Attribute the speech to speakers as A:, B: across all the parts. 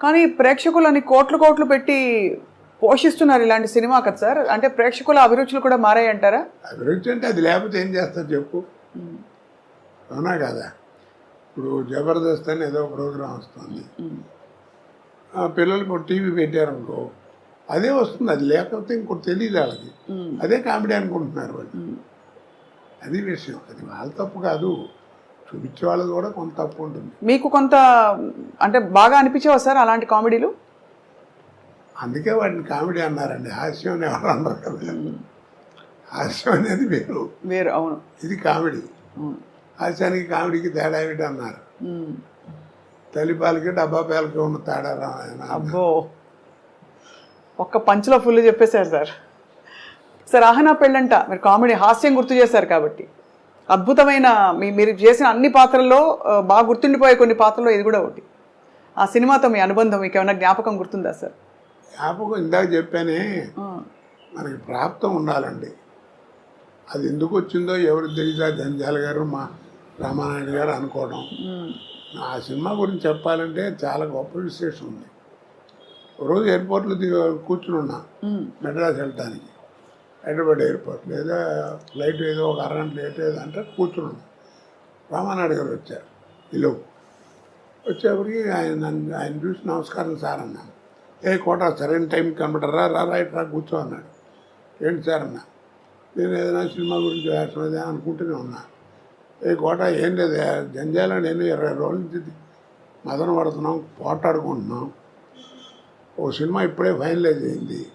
A: కానీ ప్రేక్షకులని కోట్లు కోట్లు పెట్టి పోషిస్తున్నారు ఇలాంటి సినిమా కదా సార్? అంటే ప్రేక్షకుల అభిరుచులు కూడా మారాయి అంటారా?
B: అభిరుచి అంటే అది లేకపోతే ఏం చేస్తారు చెప్పు? అవునా కదా? ఇప్పుడు జబర్దస్త్ అని ఏదో ప్రోగ్రాం వస్తుంది. పిల్లలకు టీవీ పెట్టారనుకో అదే వస్తుంది. అది లేకపోతే ఇంకోటి తెలియదు వాళ్ళకి. అదే కామెడీ అనుకుంటున్నారు వాళ్ళు. అది విషయం. అది వాళ్ళ తప్పు కాదు. చూపించే వాళ్ళది కూడా కొంత తప్పు ఉంటుంది.
A: మీకు కొంత అంటే బాగా అనిపించేవా సార్ అలాంటి కామెడీలు?
B: అందుకే వాటిని కామెడీ అన్నారండి. హాస్యం అని ఎవరు అన్నారు కదా. హాస్యం అనేది వేరు.
A: వేరు అవును.
B: ఇది కామెడీ. హాస్యానికి కామెడీకి తేడా ఏమిటి అన్నారు. తల్లిపాలకి డబ్బా పాలకి ఉన్న తేడా.
A: అబ్బో. ఒక్క పంచులో ఫుల్ చెప్పేశారు సార్. సార్ ఆహనా పెళ్ళంట. మీరు కామెడీ హాస్యం గుర్తు చేశారు కాబట్టి. అద్భుతమైన మీ మీరు చేసిన అన్ని పాత్రల్లో బాగా గుర్తుండిపోయే కొన్ని పాత్రల్లో ఇది కూడా ఒకటి. ఆ సినిమాతో మీ అనుబంధం మీకు ఏమైనా జ్ఞాపకం గుర్తుందా సార్?
B: జ్ఞాపకం ఇందాక చెప్పానే మనకి ప్రాప్తం ఉండాలండి. అది ఎందుకు వచ్చిందో ఎవరికి తెలియదా జంజాల గారు మా రామానాయుడు గారు అనుకోవడం. ఆ సినిమా గురించి చెప్పాలంటే చాలా గొప్ప విశేషం ఉంది. రోజు ఎయిర్పోర్ట్లో దిగ కూర్చుని ఉన్నా. మెడ్రాస్ వెళ్ళటానికి హైదరాబాద్ ఎయిర్పోర్ట్ లేదా ఫ్లైట్ ఏదో ఒక అరగంట లేట్ ఏదో అంటే కూర్చున్నాడు రామానాయుడు గారు వచ్చారు. ఇల్లు. వచ్చేప్పటికి ఆయన నన్ను ఆయన చూసి నమస్కారం సార్ అన్నాను. ఏ కోట సరైన టైంకి కనబడరా రా రైట్ రా కూర్చో అన్నాడు. ఏంటి సార్ అన్నా? నేను ఏదైనా సినిమా గురించి వేస్తాం అనుకుంటూనే ఉన్నా. ఏ కోట ఏం లేదు. జంజాల నేను ఇరవై రోజుల నుంచి మదన పడుతున్నాం పోటాడుకుంటున్నాం ఓ సినిమా ఇప్పుడే ఫైనలైజ్ అయింది.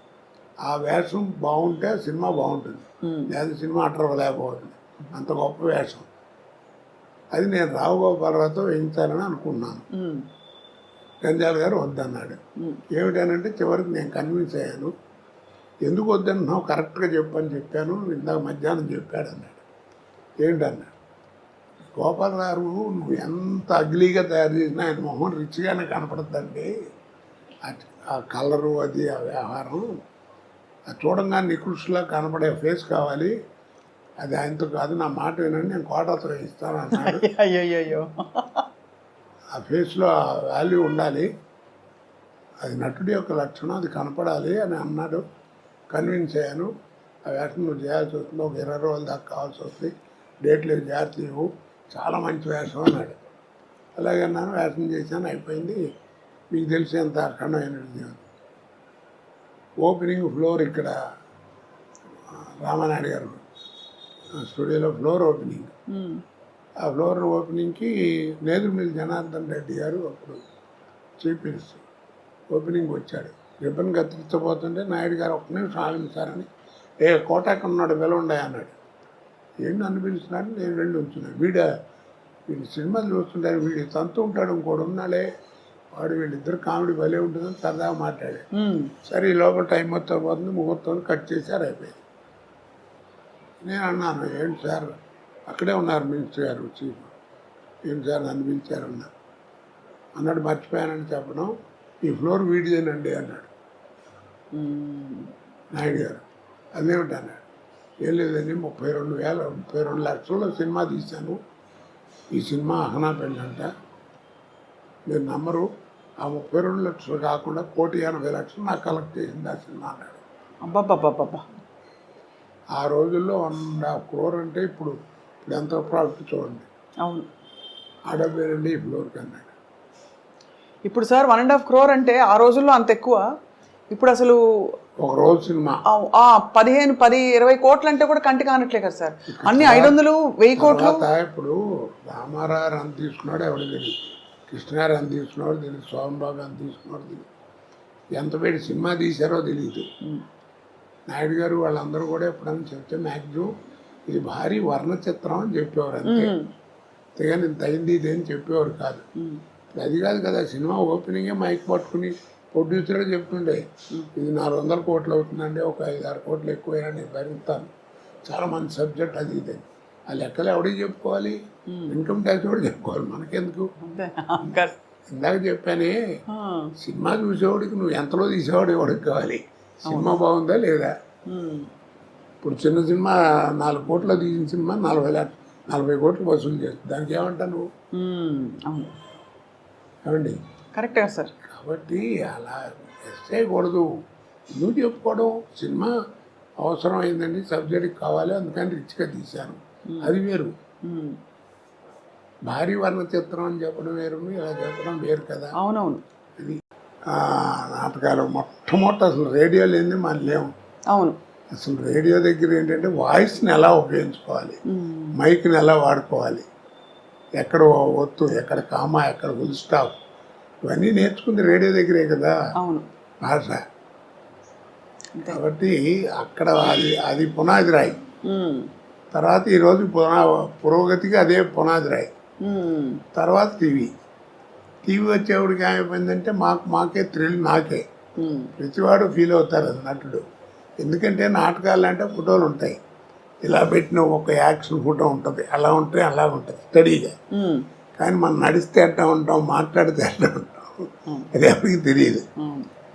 B: ఆ వేషం బాగుంటే సినిమా బాగుంటుంది. లేదా సినిమా అట్టర్ లేకపోతుంది అంత గొప్ప వేషం. అది నేను రావు గోపాలరావుతో వేయించాలని అనుకున్నాను. గంజాల గారు వద్దన్నాడు. ఏమిటనంటే చివరికి నేను కన్విన్స్ అయ్యాను. ఎందుకు వద్దన్నావు? కరెక్ట్గా చెప్పని చెప్పాను. ఇందాక మధ్యాహ్నం చెప్పాడు అన్నాడు. ఏంటన్నాడు? గోపాల్ గారు నువ్వు ఎంత అగ్లీగా తయారు చేసినా ఆయన మొహం రిచ్గానే కనపడుతుందండి ఆ కలరు అది ఆ వ్యవహారం. అది చూడంగానే నికృష్లా కనపడే ఫేస్ కావాలి. అది ఆయనతో కాదు నా మాట వినండి నేను కోటతో ఇస్తాను అన్నాడు.
A: అయ్యయ్యో
B: ఆ ఫేస్లో ఆ వాల్యూ ఉండాలి. అది నటుడి యొక్క లక్షణం అది కనపడాలి అని అన్నాడు. కన్విన్స్ అయ్యాను. ఆ వేషం నువ్వు చేయాల్సి వస్తుంది ఒక ఇరవై రోజుల దాకా కావాల్సి వస్తుంది. డేట్లు జాగ్రత్త ఇవ్వు చాలా మంచి వేషం అన్నాడు. అలాగే అన్నాను వేషం చేశాను అయిపోయింది. మీకు తెలిసి ఎంత అఖండమైనది ఓపెనింగ్ ఫ్లోర్ ఇక్కడ రామానాయుడు గారు. స్టూడియోలో ఫ్లోర్ ఓపెనింగ్. ఆ ఫ్లోర్ ఓపెనింగ్కి నేదురుమిల్లి జనార్దన్ రెడ్డి గారు అప్పుడు చీఫ్ మినిస్టర్. ఓపెనింగ్ వచ్చాడు. రిబ్బన్ కత్తిరించబోతుంటే నాయుడు గారు ఒక్క నిమిషం ఆగించారని ఏ కోటాకు ఉన్నాడు పిలవండి అన్నాడు. ఏంటి నన్ను నేను వెళ్ళి ఉంచున్నాను వీడ వీడి సినిమాలు చూస్తుంటాను వీడి తంతు ఉంటాడు ఇంకోడు ఉన్నాడే. వాడు వీళ్ళిద్దరు కామెడీ భలే ఉంటుందని సరదాగా మాట్లాడాడు.
A: ఉమ్,
B: సరే ఈ లోపల టైం మొత్తం పోతుంది ముహూర్తం కట్ చేశారు అయిపోయింది. నేను అన్నాను ఏంటి సార్ అక్కడే ఉన్నారు మినిస్టర్ గారు చీఫ్. ఏంటి సార్ నన్ను పిలిచారు? అన్నా. అన్నాడు మర్చిపోయానని చెప్పడం ఈ ఫ్లోర్ వీడిదేనండి అన్నాడు. నాయుడు గారు అదేమిటి? అన్నాడు. ఏం లేదండి ముప్పై రెండు వేల ముప్పై రెండు లక్షల్లో సినిమా తీశాను. ఈ సినిమా అహనా పెళ్ళంట. మీరు నమ్మరు ఆ ముప్పై రెండు లక్షలు కాకుండా కోటి ఎనభై లక్షలు నాకు కలెక్ట్ చేసింది ఆ సినిమా అన్నాడు.
A: అబ్బబ్బబ్బబ్బబ్బా.
B: ఆ రోజుల్లో వన్ అండ్ హాఫ్ క్రోర్ అంటే ఇప్పుడు ఇప్పుడు ఎంత ప్రాఫిట్ చూడండి.
A: అవును.
B: ఆ డబ్బే రండి ఈ ఫ్లోర్కి అన్నాడు.
A: ఇప్పుడు sir one and half crore అంటే ఆ రోజుల్లో అంత ఎక్కువ. ఇప్పుడు అసలు
B: ఒక రోజు సినిమా.
A: పదిహేను పది ఇరవై కోట్లు అంటే కూడా కంటి కానట్లే కదా సార్. అన్ని ఐదు వందలు వెయ్యి కోట్లు.
B: ఇప్పుడు రామారావు తీసుకున్నాడు ఎవరికి తెలియదు. కృష్ణగారు ఎంత తీసుకున్నాడు తెలియదు బాబు ఎంత తీసుకున్నాడు తెలియదు. ఎంత పెట్టి సినిమా తీశారో తెలియదు. నాయుడు గారు వాళ్ళందరూ కూడా ఎప్పుడైనా చెప్తే మ్యాక్సిమం ఇది భారీ వర్ణ చిత్రం అని చెప్పేవారు అంతే. అంతేగాని ఇంత అయింది ఇది అని చెప్పేవారు కాదు. అది కాదు కదా సినిమా ఓపెనింగే మైక్ పట్టుకుని ప్రొడ్యూసరే చెప్తుండే ఇది నాలుగు వందల కోట్లు అవుతుందండి ఒక ఐదు ఆరు కోట్లు ఎక్కువైనా నేను భరిస్తాను. చాలా మంచి సబ్జెక్ట్ అది ఇది అని. ఆ లెక్కలు ఎవడికి చెప్పుకోవాలి? ఇన్కమ్ ట్యాక్స్ కూడా చెప్పుకోవాలి? మనకెందుకు? ఇందాక చెప్పానే సినిమా చూసేవాడికి నువ్వు ఎంతలో తీసేవాడు ఎవడికి కావాలి? సినిమా బాగుందా లేదా? ఇప్పుడు చిన్న సినిమా నాలుగు కోట్లు తీసిన సినిమా నలభై లక్ష నలభై కోట్లు వసూలు చేస్తుంది. దానికి ఏమంటా నువ్వు? ఏమండి?
A: కరెక్టే సార్.
B: కాబట్టి అలా చేయకూడదు ఎందుకు చెప్పుకోవడం? సినిమా అవసరం అయిందండి సబ్జెక్ట్ కావాలి అందుకని రిచ్గా తీశాను. అది వేరు. భారీ వర్ణ చిత్రం అని చెప్పడం వేరు ఇలా చెప్పడం వేరు కదా.
A: అవునవును.
B: అది ఆ, నాటకాలు మొట్టమొదటి అసలు రేడియో లేని మన లేవు.
A: అవును.
B: అసలు రేడియో దగ్గర ఏంటంటే వాయిస్ని ఎలా ఉపయోగించుకోవాలి. మైక్ని ఎలా వాడుకోవాలి ఎక్కడ ఒత్తు ఎక్కడ కామా ఎక్కడ ఫుల్ స్టాప్ ఇవన్నీ నేర్చుకుంది రేడియో దగ్గరే కదా.
A: అవును.
B: భాష. కాబట్టి అక్కడ అది అది పునాది రాయి. తర్వాత ఈరోజు పునా పురోగతికి అదే పునాది రాయి. తర్వాత టీవీ. టీవీ వచ్చేవాడికి ఏమైపోయిందంటే మాకు మాకే థ్రిల్ నాకే. ప్రతివాడు ఫీల్ అవుతారు అది నటుడు. ఎందుకంటే నాటకాలు అంటే ఫోటోలు ఉంటాయి. ఇలా పెట్టిన ఒక యాక్షన్ ఫోటో ఉంటుంది. అలా ఉంటే అలా ఉంటుంది. స్టడీగా. కానీ మనం నడిస్తే ఎట్లా ఉంటాం మాట్లాడితే ఎట్లా ఉంటాం. అది ఎవరికి తెలియదు.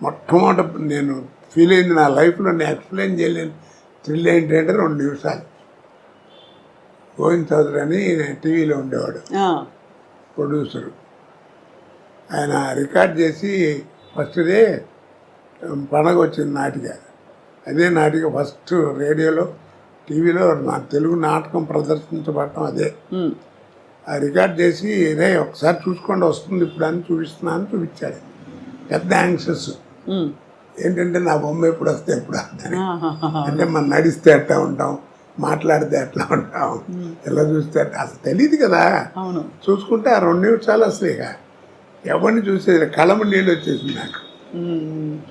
B: మొట్టమొదట నేను ఫీల్ అయింది నా లైఫ్లో నేను ఎక్స్ప్లెయిన్ చేయలేను. థ్రిల్ ఏంటంటే రెండు నిమిషాలు. గోవింద్ చౌదరి అని టీవీలో ఉండేవాడు. ప్రొడ్యూసరు ఆయన రికార్డ్ చేసి ఫస్ట్ డే పండగ వచ్చింది నాటిక అదే నాటిక ఫస్ట్ రేడియోలో టీవీలో నా తెలుగు నాటకం ప్రదర్శించబడటం అదే. ఆ రికార్డ్ చేసి రే ఒకసారి చూసుకోండి వస్తుంది ఇప్పుడు అని చూపిస్తున్నాను చూపించాడు పెద్ద యాంగ్షస్. ఏంటంటే నా బొమ్మ ఎప్పుడు వస్తే ఎప్పుడు. అంటే మనం నడిస్తే ఎట్లా ఉంటాం మాట్లాడితే ఎట్లా ఉంటాం ఎలా చూస్తే అసలు తెలియదు కదా.
A: అవును.
B: చూసుకుంటే ఆ రెండు నిమిషాలు అసలు ఇక ఎవరిని చూసేది కళము నీళ్ళు వచ్చేసింది నాకు.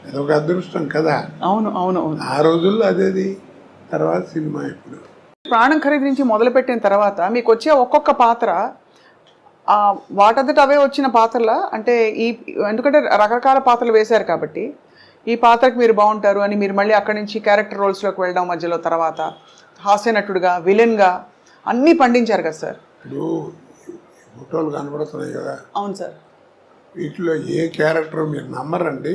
B: అదొక అదృష్టం కదా.
A: అవును అవును అవును.
B: ఆ రోజుల్లో అదేది? తర్వాత సినిమా ఇప్పుడు.
A: ప్రాణం ఖరీదు నుంచి మొదలుపెట్టిన తర్వాత మీకు వచ్చే ఒక్కొక్క పాత్ర వాటంతట అవే వచ్చిన పాత్రల? అంటే ఈ ఎందుకంటే రకరకాల పాత్రలు వేశారు కాబట్టి ఈ పాత్రకి మీరు బాగుంటారు అని మీరు మళ్ళీ అక్కడి నుంచి క్యారెక్టర్ రోల్స్లోకి వెళ్ళడం మధ్యలో తర్వాత హాస్య నటుడుగా విలన్గా అన్నీ పండించారు కదా సార్.
B: ఇప్పుడు ఫోటోలు కనబడుతున్నాయి కదా.
A: అవును సార్.
B: వీటిలో ఏ క్యారెక్టర్ మీరు నమ్మరండి.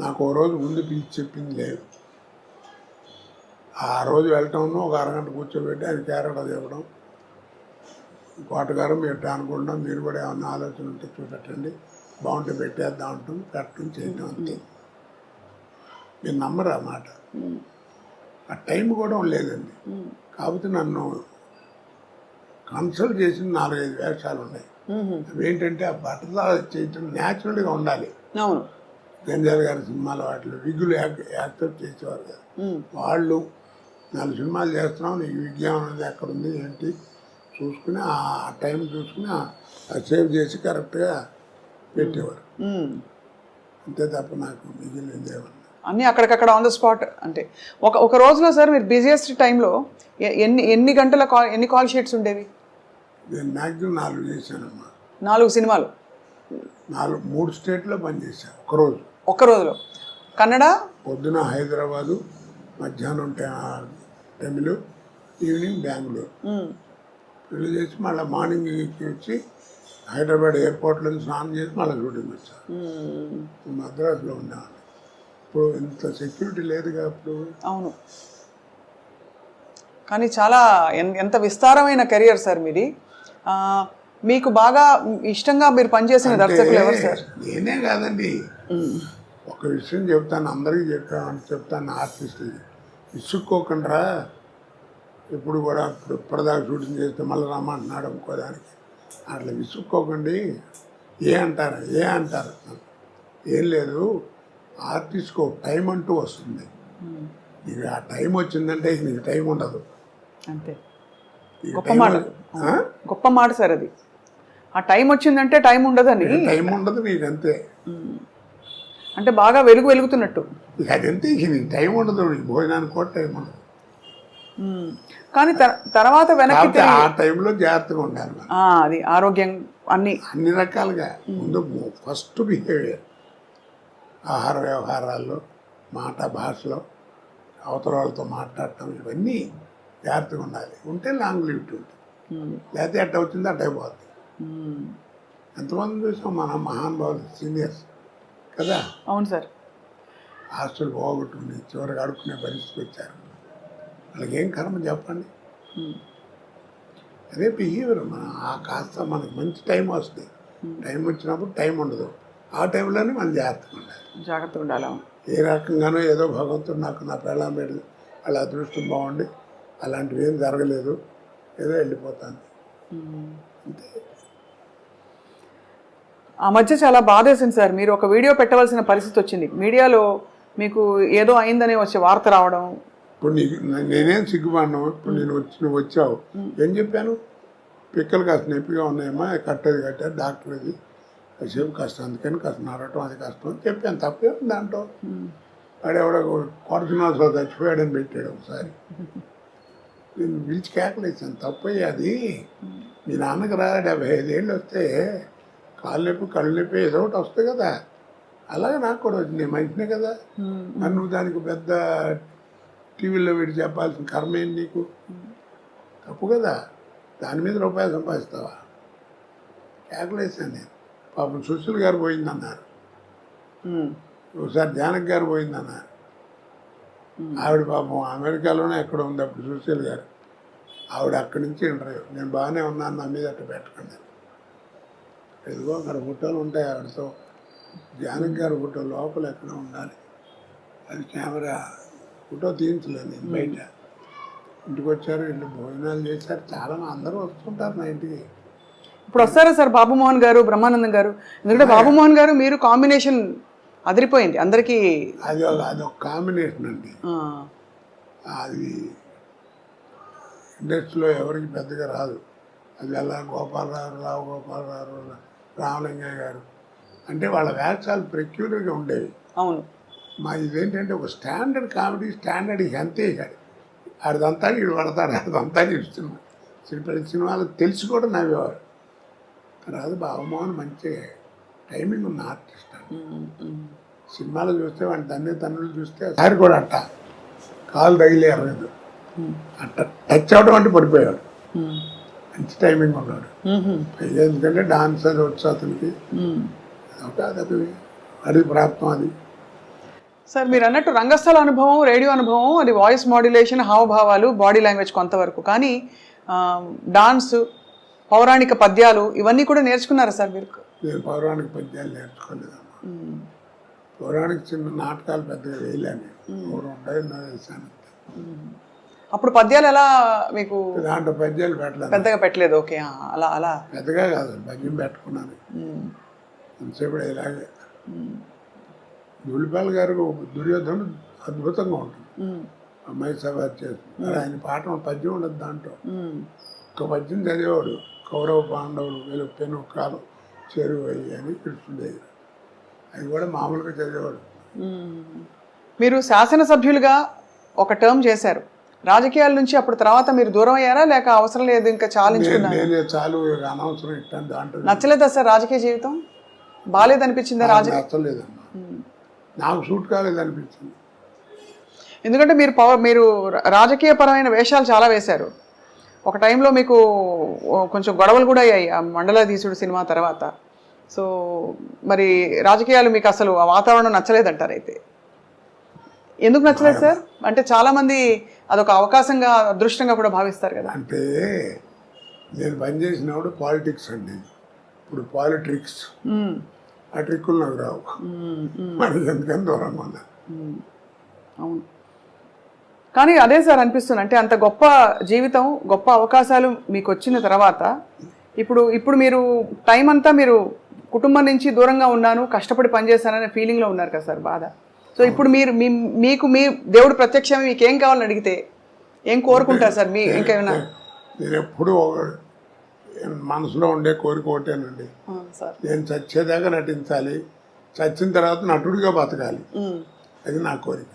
B: నాకు ఓ రోజు ముందు పిలిచి చెప్పింది లేదు. ఆ రోజు వెళ్ళటం ఒక అరగంట కూర్చోబెట్టి ఆయన క్యారెక్టర్ చెప్పడం. కోటగారు మీరు ఇట్లా అనుకుంటాం మీరు కూడా ఏమన్నా ఆలోచన ఉంటే చూపెట్టండి. బాగుంటే పెట్టేద్దాం అంటాం పెట్టడం చేయటం అంతే. మీరు నమ్మరు ఆ మాట. ఆ టైం కూడా లేదండి. కాకపోతే నన్ను కన్సల్ట్ చేసిన నాలుగైదు వేషాలు ఉన్నాయి. అవేంటంటే ఆ బట్టలు చేయటం న్యాచురల్గా ఉండాలి.
A: అవును.
B: గంజాల గారి సినిమాలు వాటిలో విగ్గులు యాక్- యాక్సెప్ట్ చేసేవారు కదా. వాళ్ళు నాలుగు సినిమాలు చేస్తున్నాం నీకు విజ్ఞానం అనేది ఎక్కడ ఉంది ఏంటి? చూసుకుని ఆ టైం చూసుకుని సేవ్ చేసి కరెక్ట్గా పెట్టేవారు. అంతే తప్ప నాకు మిగిలింది ఏమన్నా
A: అన్నీ అక్కడికక్కడ ఆన్ ద స్పాట్ అంటే ఒక ఒక రోజులో సార్ మీరు బిజియెస్ట్ టైంలో ఎన్ని ఎన్ని గంటల కాల్ ఎన్ని కాల్ షీట్స్ ఉండేవి?
B: నేను మ్యాక్సిమం నాలుగు చేశానమ్మా.
A: నాలుగు సినిమాలు.
B: నాలుగు మూడు స్టేట్లో పనిచేశాను ఒకరోజు
A: ఒక్క రోజులో. కన్నడ?
B: పొద్దున హైదరాబాదు మధ్యాహ్నం తమిళ్ ఈవినింగ్ బెంగళూరు. పెళ్ళి చేసి మళ్ళీ మార్నింగ్ వచ్చి హైదరాబాద్ ఎయిర్పోర్ట్లో స్నానం చేసి మళ్ళీ షూటింగ్ వచ్చాను. మద్రాసులో ఉన్నాను. ఇప్పుడు ఇంత సెక్యూరిటీ లేదుగా అప్పుడు.
A: అవును. కానీ చాలా ఎంత విస్తారమైన కెరియర్ సార్ మీది. మీకు బాగా ఇష్టంగా మీరు పనిచేసిన దర్శకులు ఎవరు సార్
B: నేనే కాదండి. ఒక విషయం చెప్తాను అందరికీ చెప్పాను చెప్తాను ఆర్టిస్టులకి. విసుక్కోకుండా ఎప్పుడు కూడా ఇప్పుడు ఇప్పటిదాకా షూటింగ్ చేస్తే మళ్ళీ రమ్మంటున్నాడు ఇంకో దానికి. అట్లా విసుక్కోకండి. ఏ అంటారు? ఏ అంటారు? ఏం లేదు. ఆర్టిస్ట్కి ఒక టైం అంటూ వస్తుంది. నీకు ఆ టైం వచ్చిందంటే నీకు టైం ఉండదు.
A: అంతే. గొప్ప మాట? గొప్ప మాట సార్ అది. ఆ టైం వచ్చిందంటే టైం ఉండదని.
B: టైం ఉండదు నీకు అంతే.
A: అంటే బాగా వెలుగు వెలుగుతున్నట్టు.
B: అదంతే ఇక నీకు టైం ఉండదు. నీకు భోజనానికి కూడా టైం ఉండదు.
A: కానీ తర్- తర్వాత వెనక్కి
B: ఆ టైంలో జాగ్రత్తగా ఉండాలి
A: అది ఆరోగ్యం అన్ని.
B: అన్ని రకాలుగా. ముందు ఫస్ట్ బిహేవియర్. ఆహార వ్యవహారాల్లో మాట భాషలో అవతల వాళ్ళతో మాట్లాడటం ఇవన్నీ జాగ్రత్తగా ఉండాలి. ఉంటే లాంగ్ లిమిట్ ఉంటుంది.
A: మ్మ్.
B: లేకపోతే ఎట్ట వచ్చిందో అట్ట అయిపోతుంది
A: మ్మ్.
B: ఎంతమంది చూసాం మన మహానుభావులు సీనియర్స్ కదా?
A: అవును సార్.
B: ఆస్తులు పోగొట్టుకుని చివరికి అడుక్కునే పరిస్థితికి వచ్చారు. వాళ్ళకి ఏం కర్మ చెప్పండి?
A: మ్మ్.
B: అదే బిహేవియర్ మన ఆ కాస్త మనకి మంచి టైం వస్తుంది. టైం వచ్చినప్పుడు టైం ఉండదు. ఆ టైంలోనే మనం జాగ్రత్తగా ఉండాలి.
A: జాగ్రత్తగా ఉండాలి.
B: ఏ రకంగానో ఏదో భగవంతుడు నాకు నా పెళ్ళాం పెళ్ళి వాళ్ళ అదృష్టం బాగుండి అలాంటివి ఏం జరగలేదు ఏదో వెళ్ళిపోతాను. అంతే
A: ఆ మధ్య చాలా బాధేసింది సార్. మీరు ఒక వీడియో పెట్టవలసిన పరిస్థితి వచ్చింది. మీడియాలో మీకు ఏదో అయిందని వచ్చే వార్త రావడం.
B: ఇప్పుడు నీకు నేనేం సిగ్గుపడినావు ఇప్పుడు నేను వచ్చి నువ్వు వచ్చావు. ఏం చెప్పాను? పిక్కలు కాస్త నొప్పిగా ఉన్నాయమ్మా కట్టేది కట్టారు డాక్టర్ ఇది కాసేపు కష్టం అందుకని కాస్త నడవటం అది కష్టం అని చెప్పాను. తప్పే ఉంది దాంట్లో వాడెవడో కొడుతున్నాడు చచ్చిపోయాడని పెట్టాడు ఒకసారి. నేను పిలిచి కేకలేసాను తప్పయ్య అది. మీ నాన్నకి రా డెబ్బై ఐదేళ్ళు వస్తే కాళ్ళు నొప్పి కళ్ళు నొప్పి ఏదో ఒకటి వస్తాయి కదా. అలాగే నాకు కూడా వచ్చింది. మంచినే కదా. మరి నువ్వు దానికి పెద్ద టీవీలో పెట్టి చెప్పాల్సిన కర్మ ఏంటి నీకు? తప్పు కదా. దాని మీద రూపాయలు సంపాదిస్తావా? కేకలేసాను నేను. పాపం సుశీల్ గారు పోయిందన్నారు. ఒకసారి జానక్ గారు పోయిందన్నారు. ఆవిడ పాపం అమెరికాలోనే ఎక్కడ ఉంది అప్పుడు సుశీల్ గారు. ఆవిడ అక్కడి నుంచి ఇంటర్వ్యూ. నేను బాగానే ఉన్నాను నా మీద అట్ట పెట్టకండి. ఎదుగో అక్కడ ఫోటోలు ఉంటాయి ఆవిడతో. జానక్ గారి ఫోటో లోపల ఎక్కడ ఉండాలి. అది కెమెరా ఫోటో తీయించలేదు నేను బయట. ఇంటికి వచ్చారు ఇల్లు భోజనాలు చేశారు. చాలా అందరూ వస్తుంటారు నా ఇంటికి.
A: ఇప్పుడు వస్తారా సార్ బాబు మోహన్ గారు బ్రహ్మానందం గారు? ఎందుకంటే బాబు మోహన్ గారు మీరు కాంబినేషన్ అదిరిపోయింది. అందరికీ
B: అది ఒక అది ఒక కాంబినేషన్ అండి. అది ఇండస్ట్రీలో ఎవరికి పెద్దగా రాదు. అది ఎలా గోపాలరావు రావు గోపాలరావు రామలింగయ్య గారు. అంటే వాళ్ళ వేషాలు పెక్యులర్గా ఉండేవి.
A: అవును.
B: మా ఇదేంటంటే ఒక స్టాండర్డ్ కామెడీ స్టాండర్డ్ ఇక అంతే ఇక ఆడిదంతా వీడు పడతాడు ఆడిదంతా ఇస్తున్నా ప్రతి సినిమాలు తెలిసి కూడా నవ్వేవారు. తర్వాత బాబుమోహన్ మంచి టైమింగ్ ఉన్న ఆర్టిస్ట్. సినిమాలు చూస్తే వాడి తండ్రి తండ్రులు చూస్తే సారి కూడా అట్ట కాలు తగిలి ఎరగదు అట్ట టచ్ అవడం అంటే పడిపోయాడు. మంచి టైమింగ్ ఉన్నాడు ఎందుకంటే డాన్స్ అది వచ్చు అతనికి అది అది ప్రాప్తం అది.
A: సార్ మీరు అన్నట్టు రంగస్థల అనుభవం రేడియో అనుభవం అది వాయిస్ మాడ్యులేషన్ హావభావాలు బాడీ లాంగ్వేజ్ కొంతవరకు. కానీ డాన్స్ పౌరాణిక పద్యాలు ఇవన్నీ కూడా నేర్చుకున్నారా సార్ మీరు?
B: నేను పౌరాణిక పద్యాలు నేర్చుకోలేదమ్మా. పౌరాణిక చిన్న నాటకాలు పెద్దగా వేయలేను వేసాను
A: అప్పుడు పద్యాలు ఎలా మీకు
B: దాంట్లో పద్యాలు పెట్టలేదు.
A: పెద్దగా పెట్టలేదు? ఓకే అలా అలా.
B: పెద్దగా కాదు పద్యం పెట్టుకున్నాను. ఎంతసేపు ఇలాగే. దులిపాల్ గారు దుర్యోధనుడు అద్భుతంగా ఉంటుంది. అమ్మాయి సభ చేస్తుంది. ఆయన పాట పద్యం ఉండదు దాంట్లో. ఒక పద్యం చదివేవాడు. కౌరవ పాండవులు వీళ్ళు పెను కాలం చెరువు అయ్యి అని కృష్ణుడు అది కూడా మామూలుగా చదివేవాడు.
A: మీరు శాసనసభ్యులుగా ఒక టర్మ్ చేశారు. రాజకీయాల నుంచి అప్పుడు తర్వాత మీరు దూరం అయ్యారా? లేక అవసరం లేదు ఇంకా
B: నేను
A: చాలించుకున్నారు?
B: నేనే చాలు అనవసరం ఇట్టాను దాంట్లో
A: నచ్చలేదా సార్ రాజకీయ జీవితం? బాగాలేదనిపించిందా రాజ
B: నాకు నచ్చలేదమ్మా. నాకు సూట్ కాలేదనిపించింది.
A: ఎందుకంటే మీరు పవర్ మీరు రాజకీయపరమైన వేషాలు చాలా వేశారు. ఒక టైంలో మీకు కొంచెం గొడవలు కూడా అయ్యాయి ఆ మండలాధీశుడు సినిమా తర్వాత. సో మరి రాజకీయాలు మీకు అసలు ఆ వాతావరణం నచ్చలేదంటారు అయితే? ఎందుకు నచ్చలేదు సార్? అంటే చాలా మంది అదొక అవకాశంగా అదృష్టంగా కూడా భావిస్తారు కదా.
B: అంటే నేను పనిచేసినప్పుడు పాలిటిక్స్ అండి. ఇప్పుడు పాలిట్రిక్స్
A: ఉమ్,
B: ఆ ట్రిక్కులు నాకు రావు. మరి ఎందుకని దూరంగా ఉన్నా.
A: అవును. కానీ అదే సార్ అనిపిస్తుంది. అంటే అంత గొప్ప జీవితం గొప్ప అవకాశాలు మీకు వచ్చిన తర్వాత ఇప్పుడు ఇప్పుడు మీరు టైం అంతా మీరు కుటుంబం నుంచి దూరంగా ఉన్నాను కష్టపడి పనిచేశాననే ఫీలింగ్లో ఉన్నారు కదా సార్ బాధ. సో ఇప్పుడు మీరు మీ మీకు మీ దేవుడు ప్రత్యక్షం మీకు ఏం కావాలని అడిగితే ఏం కోరుకుంటారు సార్? మీ ఇంకేమైనా?
B: నేను ఎప్పుడూ మనసులో ఉండే కోరిక ఒకటేనండి. నేను చచ్చేదాకా నటించాలి. చచ్చిన తర్వాత నటుడిగా బతకాలి. అది నా కోరిక.